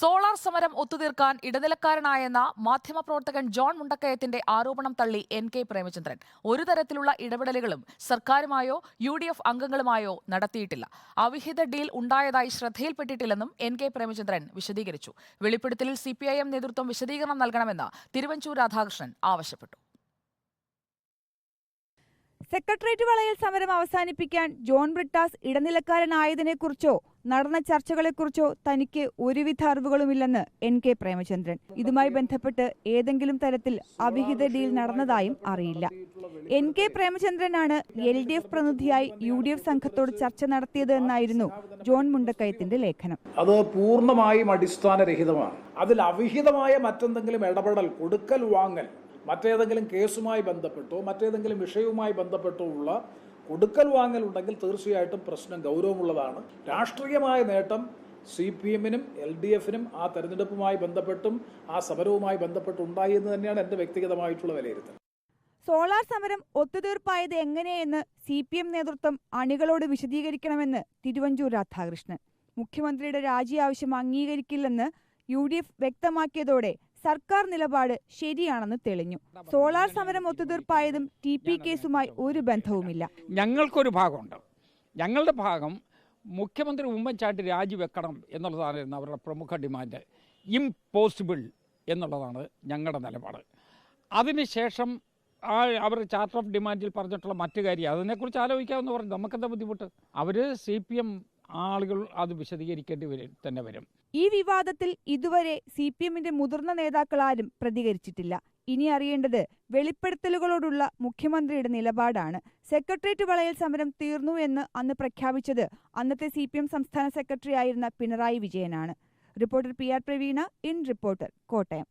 Solar സമരം ഒത്തുതീർക്കാൻ ഇടനിലക്കാരനായെന്ന മാധ്യമപ്രവർത്തകൻ John മുണ്ടക്കയത്തിന്റെ ആരോപണം തള്ളി എൻ കെ പ്രേമചന്ദ്രൻ. ഒരു തരത്തിലുള്ള ഇടപെടലുകളും സർക്കാരുമായോ യു ഡി എഫ് അംഗങ്ങളുമായോ നടത്തിയിട്ടില്ല. അവിഹിത ഡീൽ ഉണ്ടായതായി ശ്രദ്ധയിൽപ്പെട്ടിട്ടില്ലെന്നും എൻ കെ പ്രേമചന്ദ്രൻ വിശദീകരിച്ചു. വെളിപ്പെടുത്തലിൽ സി നേതൃത്വം വിശദീകരണം നൽകണമെന്ന് തിരുവഞ്ചൂർ രാധാകൃഷ്ണൻ ആവശ്യപ്പെട്ടു. സെക്രട്ടേറിയറ്റ് വളയൽ സമരം അവസാനിപ്പിക്കാൻ ജോൺ ബ്രിട്ടാസ് ഇടനിലക്കാരനായതിനെക്കുറിച്ചോ നടന്ന ചർച്ചകളെക്കുറിച്ചോ തനിക്ക് ഒരുവിധ അറിവുകളുമില്ലെന്ന് എൻ കെ പ്രേമചന്ദ്രൻ. ഇതുമായി ബന്ധപ്പെട്ട് ഏതെങ്കിലും തരത്തിൽ അവിഹിത ഡീൽ നടന്നതായും അറിയില്ല. എൻ കെ പ്രേമചന്ദ്രനാണ് എൽ ഡി എഫ് പ്രതിനിധിയായി യു ഡി എഫ് സംഘത്തോട് ചർച്ച നടത്തിയത് എന്നായിരുന്നു ജോൺ മുണ്ടക്കയത്തിന്റെ ലേഖനം. അത് പൂർണമായും അടിസ്ഥാനരഹിതമാണ്. അതിൽ അവിഹിതമായ മറ്റെന്തെങ്കിലും ഇടപെടൽ കൊടുക്കൽ വാങ്ങൽ മറ്റേതെങ്കിലും കേസുമായി ബന്ധപ്പെട്ടോ മറ്റേതെങ്കിലും വിഷയവുമായി ബന്ധപ്പെട്ടോ ഉള്ള കൊടുക്കൽ വാങ്ങൽ ഉണ്ടെങ്കിൽ തീർച്ചയായിട്ടും പ്രശ്നം ഗൗരവമുള്ളതാണ്. രാഷ്ട്രീയമായ നേട്ടം സി പി എമ്മിനും എൽ ഡി എഫിനും ആ തെരഞ്ഞെടുപ്പുമായി ബന്ധപ്പെട്ടും ആ സമരവുമായി ബന്ധപ്പെട്ടും ഉണ്ടായി എന്ന് തന്നെയാണ് എന്റെ വ്യക്തിഗതമായിട്ടുള്ള വിലയിരുത്തൽ. സോളാർ സമരം ഒത്തുതീർപ്പായത് എങ്ങനെയെന്ന് സി പി എം നേതൃത്വം അണികളോട് വിശദീകരിക്കണമെന്ന് തിരുവഞ്ചൂർ രാധാകൃഷ്ണൻ. മുഖ്യമന്ത്രിയുടെ രാജി ആവശ്യം അംഗീകരിക്കില്ലെന്ന് യു ഡി എഫ് വ്യക്തമാക്കിയതോടെ സർക്കാർ നിലപാട് ശരിയാണെന്ന് തെളിഞ്ഞു. സോളാർ സമരം ഒത്തുതീർപ്പായതും ടി പി കേസുമായി ഒരു ബന്ധവുമില്ല. ഞങ്ങൾക്കൊരു ഭാഗമുണ്ട്. ഞങ്ങളുടെ ഭാഗം മുഖ്യമന്ത്രി ഉമ്മൻചാണ്ടി രാജിവെക്കണം എന്നുള്ളതായിരുന്നു അവരുടെ പ്രമുഖ ഡിമാൻഡ്. ഇംപോസിബിൾ എന്നുള്ളതാണ് ഞങ്ങളുടെ നിലപാട്. അതിനുശേഷം ആ അവർ ചാർട്ടർ ഓഫ് ഡിമാൻഡിൽ പറഞ്ഞിട്ടുള്ള മറ്റു കാര്യം അതിനെക്കുറിച്ച് ആലോചിക്കാമെന്ന് പറഞ്ഞു. നമുക്കെന്താ ബുദ്ധിമുട്ട്? അവർ സി പി എം ആളുകൾ അത് വിശദീകരിക്കേണ്ടി വരും തന്നെ വരും. ഈ വിവാദത്തിൽ ഇതുവരെ സി പി എമ്മിന്റെ മുതിർന്ന നേതാക്കളാരും പ്രതികരിച്ചിട്ടില്ല. ഇനി അറിയേണ്ടത് വെളിപ്പെടുത്തലുകളോടുള്ള മുഖ്യമന്ത്രിയുടെ നിലപാടാണ്. സെക്രട്ടേറിയറ്റ് വളയൽ സമരം തീർന്നു എന്ന് അന്ന് പ്രഖ്യാപിച്ചത് അന്നത്തെ സി പി എം സംസ്ഥാന സെക്രട്ടറി ആയിരുന്ന പിണറായി വിജയനാണ്. Reporter P R Praveena in reporter Kottayam.